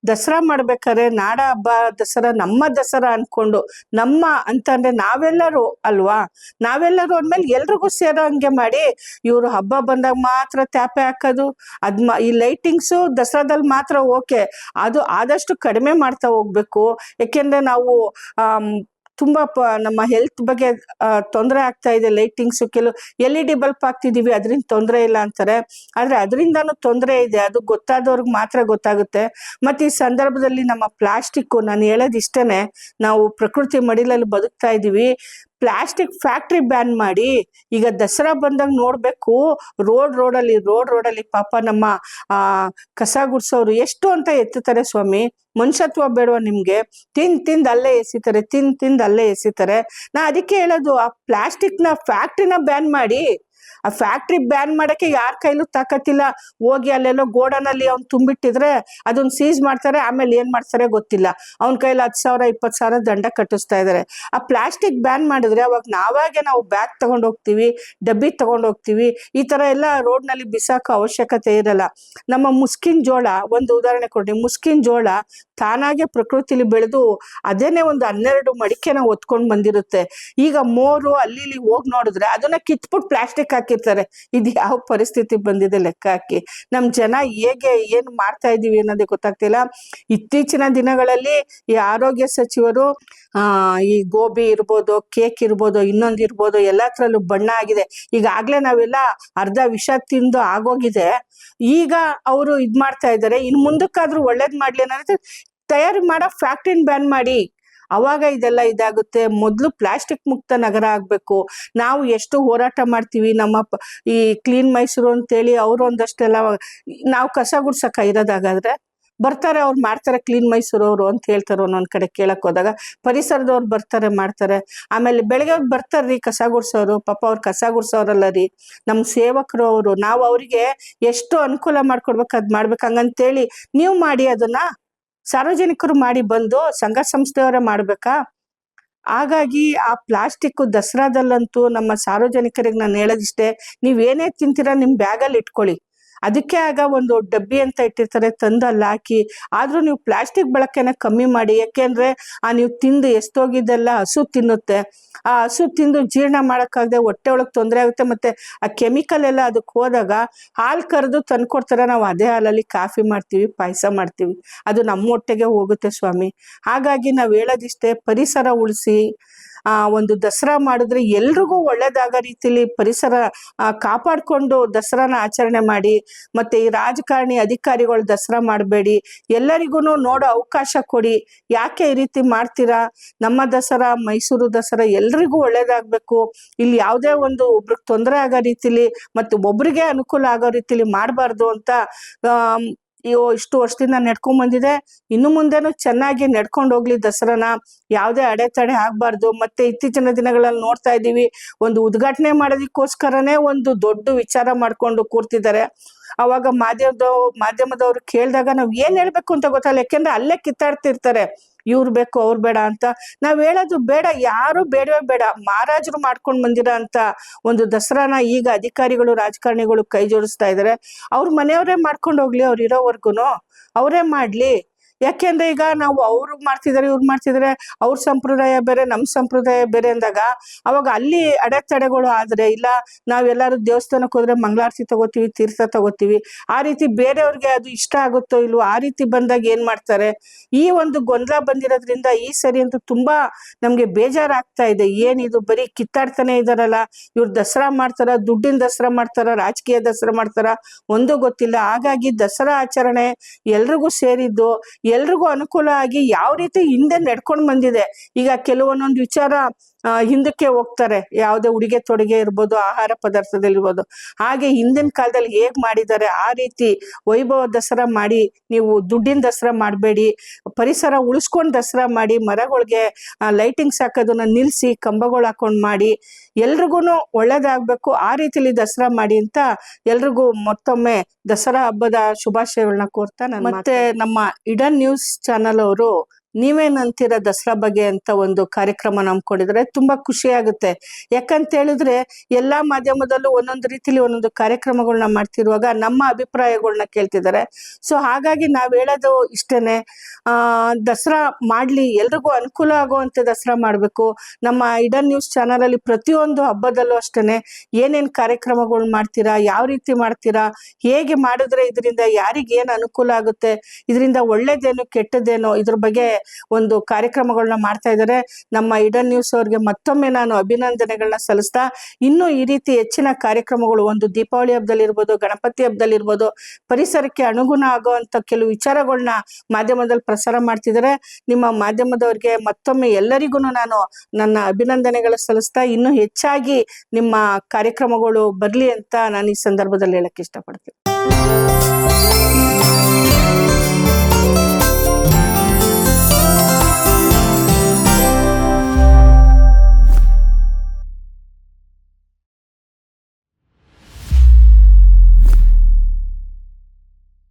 ದಸರಾ ಮಾಡ್ಬೇಕಾದ್ರೆ ನಾಡ ಹಬ್ಬ, ದಸರಾ ನಮ್ಮ ದಸರಾ ಅನ್ಕೊಂಡು, ನಮ್ಮ ಅಂತಂದ್ರೆ ನಾವೆಲ್ಲರೂ ಅಲ್ವಾ? ನಾವೆಲ್ಲರೂ ಅಂದ್ಮೇಲೆ ಎಲ್ರಿಗೂ ಸೇರೋ ಹಂಗೆ ಮಾಡಿ, ಇವ್ರು ಹಬ್ಬ ಬಂದಾಗ ಮಾತ್ರ ತ್ಯಾಪೆ ಹಾಕೋದು, ಅದ್ ಈ ಲೈಟಿಂಗ್ಸು ದಸರಾದಲ್ಲಿ ಮಾತ್ರ ಓಕೆ. ಅದು ಆದಷ್ಟು ಕಡಿಮೆ ಮಾಡ್ತಾ ಹೋಗ್ಬೇಕು. ಯಾಕೆಂದ್ರೆ ನಾವು ತುಂಬಾ ನಮ್ಮ ಹೆಲ್ತ್ ಬಗ್ಗೆ ತೊಂದರೆ ಆಗ್ತಾ ಇದೆ ಲೈಟಿಂಗ್ಸ್ ಕೆಲವು ಎಲ್ ಇ ಡಿ ಬಲ್ಪ್ ಹಾಕ್ತಿದೀವಿ, ಅದರಿಂದ ತೊಂದರೆ ಇಲ್ಲ ಅಂತಾರೆ. ಆದರೆ ಅದರಿಂದನೂ ತೊಂದರೆ ಇದೆ, ಅದು ಗೊತ್ತಾದವ್ರಿಗೆ ಮಾತ್ರ ಗೊತ್ತಾಗುತ್ತೆ. ಮತ್ತೆ ಈ ಸಂದರ್ಭದಲ್ಲಿ ನಮ್ಮ ಪ್ಲಾಸ್ಟಿಕ್ ನಾನು ಹೇಳೋದು ಇಷ್ಟೇ ನಾವು ಪ್ರಕೃತಿ ಮಡಿಲಲ್ಲಿ ಬದುಕ್ತಾ ಇದೀವಿ. ಪ್ಲಾಸ್ಟಿಕ್ ಫ್ಯಾಕ್ಟ್ರಿ ಬ್ಯಾನ್ ಮಾಡಿ ಈಗ ದಸರಾ ಬಂದಾಗ ನೋಡ್ಬೇಕು, ರೋಡ್ ರೋಡಲ್ಲಿ ರೋಡ್ ರೋಡಲ್ಲಿ ಪಾಪ ನಮ್ಮ, ಆ, ಕಸ ಗುಡ್ಸೋರು ಎಷ್ಟು ಅಂತ ಎತ್ತುತ್ತಾರೆ ಸ್ವಾಮಿ? ಮನುಷ್ಯತ್ವ ಬೇಡವಾ ನಿಮ್ಗೆ? ತಿನ್ ತಿಂದ್ ಅಲ್ಲೇ ಎಸಿತಾರೆ ತಿನ್ ತಿಂದ್ ಅಲ್ಲೇ ಎಸಿತಾರೆ. ನಾ ಅದಕ್ಕೆ ಹೇಳೋದು, ಆ ಪ್ಲಾಸ್ಟಿಕ್ನ ಫ್ಯಾಕ್ಟ್ರಿನ ಬ್ಯಾನ್ ಮಾಡಿ ಆ ಫ್ಯಾಕ್ಟ್ರಿ ಬ್ಯಾನ್ ಮಾಡಕ್ಕೆ ಯಾರ ಕೈಲೂ ತಾಕತ್ತಿಲ್ಲ. ಹೋಗಿ ಅಲ್ಲೆಲ್ಲೋ ಗೋಡನಲ್ಲಿ ಅವ್ನು ತುಂಬಿಟ್ಟಿದ್ರೆ ಅದನ್ನ ಸೀಸ್ ಮಾಡ್ತಾರೆ, ಆಮೇಲೆ ಏನ್ ಮಾಡ್ತಾರೆ ಗೊತ್ತಿಲ್ಲ. ಅವ್ನ ಕೈಲಿ ಹತ್ತು ಸಾವಿರ, ಇಪ್ಪತ್ತು ಸಾವಿರ ದಂಡ ಕಟ್ಟಿಸ್ತಾ ಇದಾರೆ. ಆ ಪ್ಲಾಸ್ಟಿಕ್ ಬ್ಯಾನ್ ಮಾಡಿದ್ರೆ ಅವಾಗ ನಾವಾಗೆ ನಾವು ಬ್ಯಾಗ್ ತಗೊಂಡು ಹೋಗ್ತೀವಿ, ಡಬ್ಬಿ ತಗೊಂಡು ಹೋಗ್ತೀವಿ, ಈ ತರ ಎಲ್ಲ ರೋಡ್ನಲ್ಲಿ ಬಿಸಾಕೋ ಅವಶ್ಯಕತೆ ಇರಲ್ಲ. ನಮ್ಮ ಮುಸ್ಕಿನ್ ಜೋಳ, ಒಂದು ಉದಾಹರಣೆ ಕೊಡಿ ಮುಸ್ಕಿನ್ ಜೋಳ ತಾನಾಗೆ ಪ್ರಕೃತಿಲಿ ಬೆಳೆದು ಅದೇನೆ ಒಂದು ಹನ್ನೆರಡು ಮಡಿಕೆನ ಹೊತ್ಕೊಂಡ್ ಬಂದಿರುತ್ತೆ. ಈಗ ಮೋರು ಅಲ್ಲಿ ಹೋಗಿ ನೋಡಿದ್ರೆ ಅದನ್ನ ಕಿತ್ಬಿಟ್ಟು ಪ್ಲಾಸ್ಟಿಕ್ ಹಾಕಿರ್ತಾರೆ ಇದು ಯಾವ ಪರಿಸ್ಥಿತಿ ಬಂದಿದೆ ಲೆಕ್ಕ ಹಾಕಿ. ನಮ್ ಜನ ಹೇಗೆ, ಏನ್ ಮಾಡ್ತಾ ಇದೀವಿ ಅನ್ನೋದೇ ಗೊತ್ತಾಗ್ತಿಲ್ಲ. ಇತ್ತೀಚಿನ ದಿನಗಳಲ್ಲಿ ಈ ಆರೋಗ್ಯ ಸಚಿವರು, ಆ, ಈ ಗೋಬಿ ಇರ್ಬೋದು, ಕೇಕ್ ಇರ್ಬೋದು, ಇನ್ನೊಂದು ಇರ್ಬೋದು ಎಲ್ಲತ್ರಲ್ಲೂ ಬಣ್ಣ ಆಗಿದೆ. ಈಗಾಗ್ಲೇ ನಾವೆಲ್ಲ ಅರ್ಧ ವಿಷ ತಿಂದು ಆಗೋಗಿದೆ. ಈಗ ಅವರು ಇದ್ ಮಾಡ್ತಾ ಇದ್ದಾರೆ. ಇನ್ ಮುಂದಕ್ಕಾದ್ರೂ ಒಳ್ಳೇದ್ ಮಾಡ್ಲಿ ಅನ್ನೋದು. ತಯಾರಿ ಮಾಡೋ ಫ್ಯಾಕ್ಟ್ರಿನ ಬ್ಯಾನ್ ಮಾಡಿ. ಅವಾಗ ಇದೆಲ್ಲ ಇದಾಗುತ್ತೆ. ಮೊದಲು ಪ್ಲಾಸ್ಟಿಕ್ ಮುಕ್ತ ನಗರ ಆಗ್ಬೇಕು. ನಾವು ಎಷ್ಟು ಹೋರಾಟ ಮಾಡ್ತೀವಿ, ನಮ್ಮ ಈ ಕ್ಲೀನ್ ಮೈಸೂರು ಅಂತೇಳಿ ಅವ್ರು ಒಂದಷ್ಟೆಲ್ಲ ನಾವು ಕಸ ಗುಡ್ಸಕ್ಕ ಇರೋದಾಗಾದ್ರೆ ಬರ್ತಾರೆ, ಅವ್ರು ಮಾಡ್ತಾರೆ ಕ್ಲೀನ್ ಮೈಸೂರು ಅವರು ಅಂತ ಹೇಳ್ತಾರೆ ಒಂದೊಂದ್ ಕಡೆ ಕೇಳಕ್ ಹೋದಾಗ. ಪರಿಸರದವ್ರು ಬರ್ತಾರೆ, ಮಾಡ್ತಾರೆ. ಆಮೇಲೆ ಬೆಳಗ್ಗೆ ಅವ್ರು ಬರ್ತಾರ್ರಿ ಕಸ ಗುಡ್ಸೋರು. ಪಾಪ ಅವ್ರು ಕಸ ಗುಡ್ಸೋರಲ್ಲ ರೀ. ನಮ್ಮ ಸೇವಕರು ಅವರು. ನಾವು ಅವರಿಗೆ ಎಷ್ಟು ಅನುಕೂಲ ಮಾಡ್ಕೊಡ್ಬೇಕು, ಅದ್ ಮಾಡ್ಬೇಕು ಹಂಗಂತೇಳಿ ನೀವು ಮಾಡಿ ಅದನ್ನ. ಸಾರ್ವಜನಿಕರು ಮಾಡಿ ಬಂದು ಸಂಘ ಸಂಸ್ಥೆಯವರೇ ಮಾಡ್ಬೇಕಾ? ಹಾಗಾಗಿ ಆ ಪ್ಲಾಸ್ಟಿಕ್ ದಸರಾದಲ್ಲಂತೂ ನಮ್ಮ ಸಾರ್ವಜನಿಕರಿಗೆ ನಾನು ಹೇಳೋದಿಷ್ಟೇ, ನೀವೇನೇ ತಿಂತೀರಾ ನಿಮ್ ಬ್ಯಾಗಲ್ಲಿ ಇಟ್ಕೊಳ್ಳಿ. ಅದಕ್ಕೆ ಆಗ ಒಂದು ಡಬ್ಬಿ ಅಂತ ಇಟ್ಟಿರ್ತಾರೆ ತಂದು ಹಾಕಿ. ಆದರೂ ನೀವು ಪ್ಲಾಸ್ಟಿಕ್ ಬಳಕೆನ ಕಮ್ಮಿ ಮಾಡಿ. ಯಾಕೆಂದ್ರೆ, ಆ ನೀವು ತಿಂದು ಎಷ್ಟೋಗಿದ್ದೆಲ್ಲ ಹಸು ತಿನ್ನುತ್ತೆ. ಆ ಹಸು ತಿಂದು ಜೀರ್ಣ ಮಾಡಕ್ಕಾಗದೆ ಹೊಟ್ಟೆ ಒಳಗೆ ತೊಂದರೆ ಆಗುತ್ತೆ. ಮತ್ತೆ ಆ ಕೆಮಿಕಲ್ ಎಲ್ಲ ಅದಕ್ಕೆ ಹೋದಾಗ ಹಾಲು ಕರೆದು ತಂದ್ಕೊಡ್ತಾರೆ ನಾವು ಅದೇ ಹಾಲಲ್ಲಿ ಕಾಫಿ ಮಾಡ್ತೀವಿ, ಪಾಯಸ ಮಾಡ್ತೀವಿ. ಅದು ನಮ್ಮ ಹೊಟ್ಟೆಗೆ ಹೋಗುತ್ತೆ ಸ್ವಾಮಿ. ಹಾಗಾಗಿ ನಾವು ಹೇಳೋದಿಷ್ಟೇ, ಪರಿಸರ ಉಳಿಸಿ ಆ, ಒಂದು ದಸರಾ ಮಾಡಿದ್ರೆ ಎಲ್ರಿಗೂ ಒಳ್ಳೇದಾಗ ರೀತಿಲಿ ಪರಿಸರ ಕಾಪಾಡ್ಕೊಂಡು ದಸರಾನ ಆಚರಣೆ ಮಾಡಿ, ಮತ್ತೆ ಈ ರಾಜಕಾರಣಿ ಅಧಿಕಾರಿಗಳು ದಸರಾ ಮಾಡಬೇಡಿ ಎಲ್ಲರಿಗೂ ನೋಡೋ ಅವಕಾಶ ಕೊಡಿ. ಯಾಕೆ ಈ ರೀತಿ ಮಾಡ್ತೀರಾ? ನಮ್ಮ ದಸರಾ, ಮೈಸೂರು ದಸರಾ ಎಲ್ರಿಗೂ ಒಳ್ಳೇದಾಗಬೇಕು. ಇಲ್ಲಿ ಯಾವುದೇ ಒಂದು ಒಬ್ರಿಗೆ ತೊಂದರೆ ಆಗೋ ರೀತಿಲಿ, ಮತ್ತು ಒಬ್ರಿಗೆ ಅನುಕೂಲ ಆಗೋ ರೀತಿಲಿ ಮಾಡಬಾರ್ದು ಅಂತ ಇವು ಇಷ್ಟು ವರ್ಷದಿಂದ ನಡ್ಕೊಂಡ್ ಬಂದಿದೆ. ಇನ್ನು ಮುಂದೆನೂ ಚೆನ್ನಾಗಿ ನಡ್ಕೊಂಡು ಹೋಗ್ಲಿ ದಸರಾನ. ಯಾವುದೇ ಅಡೆತಡೆ ಆಗ್ಬಾರ್ದು. ಮತ್ತೆ ಇತ್ತೀಚಿನ ದಿನಗಳಲ್ಲಿ ನೋಡ್ತಾ ಇದ್ದೀವಿ, ಒಂದು ಉದ್ಘಾಟನೆ ಮಾಡೋದಕ್ಕೋಸ್ಕರನೇ ಒಂದು ದೊಡ್ಡ ವಿಚಾರ ಮಾಡ್ಕೊಂಡು ಕೂರ್ತಿದ್ದಾರೆ. ಅವಾಗ ಮಾಧ್ಯಮದ ಮಾಧ್ಯಮದವ್ರು ಕೇಳಿದಾಗ ನಾವು ಏನ್ ಹೇಳ್ಬೇಕು ಅಂತ ಗೊತ್ತಲ್ಲ ಯಾಕೆಂದ್ರೆ ಅಲ್ಲೇ ಕಿತ್ತಾಡ್ತಿರ್ತಾರೆ. ಇವ್ರು ಬೇಕು, ಅವ್ರು ಬೇಡ ಅಂತ ನಾವ್ ಹೇಳೋದು ಬೇಡ, ಯಾರು ಬೇಡವೇ ಬೇಡ. ಮಹಾರಾಜರು ಮಾಡ್ಕೊಂಡ್ ಬಂದಿರೋ ಅಂತ ಒಂದು ದಸರಾನ ಈಗ ಅಧಿಕಾರಿಗಳು, ರಾಜಕಾರಣಿಗಳು ಕೈ ಜೋಡಿಸ್ತಾ ಇದ್ದಾರೆ ಅವ್ರ ಮನೆಯವರೇ ಮಾಡ್ಕೊಂಡು ಹೋಗ್ಲಿ ಅವ್ರು ಇರೋವರ್ಗುನು. ಅವರೇ ಮಾಡ್ಲಿ. ಯಾಕೆಂದ್ರೆ ಈಗ ನಾವು ಅವ್ರಿಗೆ ಮಾಡ್ತಿದಾರೆ ಇವ್ರು ಮಾಡ್ತಿದ್ದಾರೆ ಅವ್ರ ಸಂಪ್ರದಾಯ ಬೇರೆ, ನಮ್ ಸಂಪ್ರದಾಯ ಬೇರೆ ಅಂದಾಗ ಅವಾಗ ಅಲ್ಲಿ ಅಡೆತಡೆಗಳು ಆದ್ರೆ ಇಲ್ಲ ನಾವೆಲ್ಲರೂ ದೇವಸ್ಥಾನಕ್ಕೆ ಹೋದ್ರೆ ಮಂಗಳಾರತಿ ತಗೋತೀವಿ, ತೀರ್ಥ ತಗೋತೀವಿ, ಆ ರೀತಿ ಬೇರೆಯವ್ರಿಗೆ ಅದು ಇಷ್ಟ ಆಗುತ್ತೋ ಇಲ್ವೋ, ಆ ರೀತಿ ಬಂದಾಗ ಏನ್ ಮಾಡ್ತಾರೆ? ಈ ಒಂದು ಗೊಂದಲ ಬಂದಿರೋದ್ರಿಂದ ಈ ಸರಿ ಅಂತೂ ತುಂಬಾ ನಮಗೆ ಬೇಜಾರಾಗ್ತಾ ಇದೆ. ಏನಿದು ಬರೀ ಕಿತ್ತಾಡ್ತಾನೆ ಇದಾರಲ್ಲ, ಇವ್ರು ದಸರಾ ಮಾಡ್ತಾರ, ದುಡ್ಡಿನ ದಸರಾ ಮಾಡ್ತಾರ, ರಾಜಕೀಯ ದಸರಾ ಮಾಡ್ತಾರ, ಒಂದು ಗೊತ್ತಿಲ್ಲ. ಹಾಗಾಗಿ ದಸರಾ ಆಚರಣೆ ಎಲ್ರಿಗೂ ಸೇರಿದ್ದು ಎಲ್ರಿಗೂ ಅನುಕೂಲ ಆಗಿ ಯಾವ ರೀತಿ ಹಿಂದೆ ನಡ್ಕೊಂಡು ಬಂದಿದೆ. ಈಗ ಕೆಲವೊಂದೊಂದು ವಿಚಾರ ಹಿಂದಕ್ಕೆ ಹೋಗ್ತಾರೆ. ಯಾವುದೇ ಉಡುಗೆ ತೊಡುಗೆ ಇರ್ಬೋದು ಆಹಾರ ಪದಾರ್ಥದಲ್ಲಿ ಪದಾರ್ಥದಲ್ಲಿರ್ಬೋದು. ಹಾಗೆ ಹಿಂದಿನ ಕಾಲದಲ್ಲಿ ಹೇಗ್ ಮಾಡಿದ್ದಾರೆ ಆ ರೀತಿ ವೈಭವ ದಸರಾ ಮಾಡಿ ನೀವು ದುಡ್ಡಿನ ದಸರಾ ಮಾಡಬೇಡಿ ಪರಿಸರ ಉಳಿಸ್ಕೊಂಡು ದಸರಾ ಮಾಡಿ ಮರಗಳಿಗೆ ಲೈಟಿಂಗ್ಸ್ ಹಾಕೋದನ್ನ ನಿಲ್ಸಿ ಕಂಬಗಳು ಹಾಕೊಂಡ್ ಮಾಡಿ ಎಲ್ರಿಗೂ ಒಳ್ಳೇದಾಗ್ಬೇಕು ಆ ರೀತಿಲಿ ದಸರಾ ಮಾಡಿ ಅಂತ ಎಲ್ರಿಗೂ ಮತ್ತೊಮ್ಮೆ ದಸರಾ ಹಬ್ಬದ ಶುಭಾಶಯಗಳನ್ನ ಕೋರ್ತಾ ನಾನು ಮತ್ತೆ ನಮ್ಮ ಇಡನ್ ನ್ಯೂಸ್ ಚಾನಲ್ ಅವರು ನೀವೇನಂತೀರ ದಸರಾ ಬಗ್ಗೆ ಅಂತ ಒಂದು ಕಾರ್ಯಕ್ರಮ ನಂಬ್ಕೊಂಡಿದ್ರೆ ತುಂಬಾ ಖುಷಿ ಆಗುತ್ತೆ. ಯಾಕಂತ ಹೇಳಿದ್ರೆ ಎಲ್ಲಾ ಮಾಧ್ಯಮದಲ್ಲೂ ಒಂದೊಂದು ರೀತಿಲಿ ಒಂದೊಂದು ಕಾರ್ಯಕ್ರಮಗಳನ್ನ ಮಾಡ್ತಿರುವಾಗ ನಮ್ಮ ಅಭಿಪ್ರಾಯಗಳನ್ನ ಕೇಳ್ತಿದ್ದಾರೆ. ಸೊ ಹಾಗಾಗಿ ನಾವ್ ಹೇಳೋದು ಇಷ್ಟೇನೆ, ಆ, ದಸರಾ ಮಾಡ್ಲಿ, ಎಲ್ರಿಗೂ ಅನುಕೂಲ ಆಗುವಂತೆ ದಸರಾ ಮಾಡ್ಬೇಕು. ನಮ್ಮ ಇಡನ್ ನ್ಯೂಸ್ ಚಾನಲ್ ಅಲ್ಲಿ ಪ್ರತಿಯೊಂದು ಹಬ್ಬದಲ್ಲೂ ಅಷ್ಟೇನೆ ಏನೇನ್ ಕಾರ್ಯಕ್ರಮಗಳು ಮಾಡ್ತೀರಾ, ಯಾವ ರೀತಿ ಮಾಡ್ತೀರಾ, ಹೇಗೆ ಮಾಡಿದ್ರೆ ಇದರಿಂದ ಯಾರಿಗೇನು ಅನುಕೂಲ ಆಗುತ್ತೆ, ಇದರಿಂದ ಒಳ್ಳೇದೇನು ಕೆಟ್ಟದ್ದೇನೋ ಇದ್ರ ಬಗ್ಗೆ ಒಂದು ಕಾರ್ಯಕ್ರಮಗಳನ್ನ ಮಾಡ್ತಾ ಇದ್ದಾರೆ. ನಮ್ಮ ಇಡನ್ ನ್ಯೂಸ್ ಅವ್ರಿಗೆ ಮತ್ತೊಮ್ಮೆ ನಾನು ಅಭಿನಂದನೆಗಳನ್ನ ಸಲ್ಲಿಸ್ತಾ, ಇನ್ನು ಈ ರೀತಿ ಹೆಚ್ಚಿನ ಕಾರ್ಯಕ್ರಮಗಳು ಒಂದು ದೀಪಾವಳಿ ಹಬ್ಬದಲ್ಲಿ ಇರ್ಬೋದು, ಗಣಪತಿ ಹಬ್ಬದಲ್ಲಿ ಇರ್ಬೋದು, ಪರಿಸರಕ್ಕೆ ಅನುಗುಣ ಆಗುವಂತ ಕೆಲವು ವಿಚಾರಗಳನ್ನ ಮಾಧ್ಯಮದಲ್ಲಿ ಪ್ರಸಾರ ಮಾಡ್ತಿದ್ದಾರೆ. ನಿಮ್ಮ ಮಾಧ್ಯಮದವ್ರಿಗೆ ಮತ್ತೊಮ್ಮೆ ಎಲ್ಲರಿಗೂ ನಾನು ನನ್ನ ಅಭಿನಂದನೆಗಳು ಸಲ್ಲಿಸ್ತಾ, ಇನ್ನು ಹೆಚ್ಚಾಗಿ ನಿಮ್ಮ ಕಾರ್ಯಕ್ರಮಗಳು ಬರ್ಲಿ ಅಂತ ನಾನು ಈ ಸಂದರ್ಭದಲ್ಲಿ ಹೇಳಕ್ ಇಷ್ಟಪಡ್ತೀನಿ.